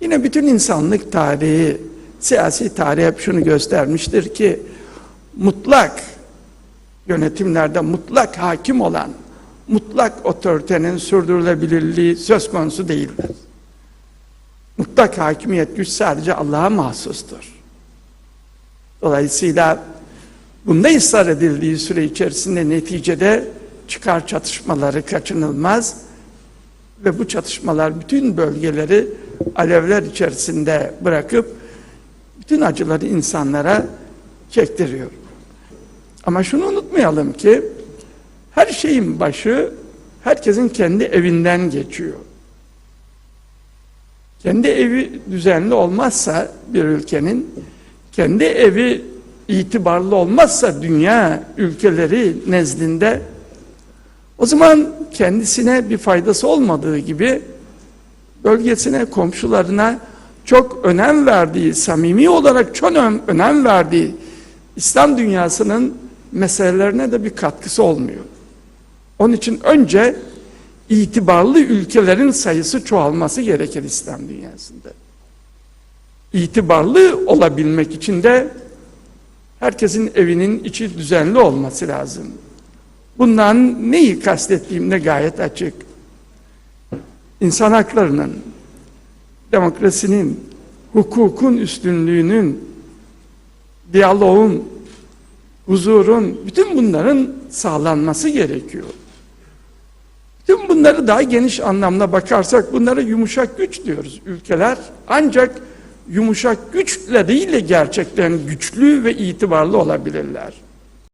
Yine bütün insanlık tarihi, siyasi tarih hep şunu göstermiştir ki mutlak yönetimlerde mutlak hakim olan mutlak otoritenin sürdürülebilirliği söz konusu değildir. Mutlak hakimiyet güç sadece Allah'a mahsustur. Dolayısıyla bunda ısrar edildiği süre içerisinde neticede çıkar çatışmaları kaçınılmaz ve bu çatışmalar bütün bölgeleri alevler içerisinde bırakıp bütün acıları insanlara çektiriyor. Ama şunu unutmayalım ki her şeyin başı herkesin kendi evinden geçiyor. Kendi evi düzenli olmazsa bir ülkenin, kendi evi itibarlı olmazsa dünya ülkeleri nezdinde o zaman kendisine bir faydası olmadığı gibi bölgesine, komşularına çok önem verdiği, samimi olarak çok önem verdiği İslam dünyasının meselelerine de bir katkısı olmuyor. Onun için önce itibarlı ülkelerin sayısı çoğalması gerekir İslam dünyasında. İtibarlı olabilmek için de herkesin evinin içi düzenli olması lazım. Bundan neyi kastettiğimde gayet açık. İnsan haklarının, demokrasinin, hukukun üstünlüğünün, diyaloğun, huzurun, bütün bunların sağlanması gerekiyor. Tüm bunları daha geniş anlamda bakarsak bunlara yumuşak güç diyoruz. Ülkeler ancak yumuşak güçleriyle gerçekten güçlü ve itibarlı olabilirler.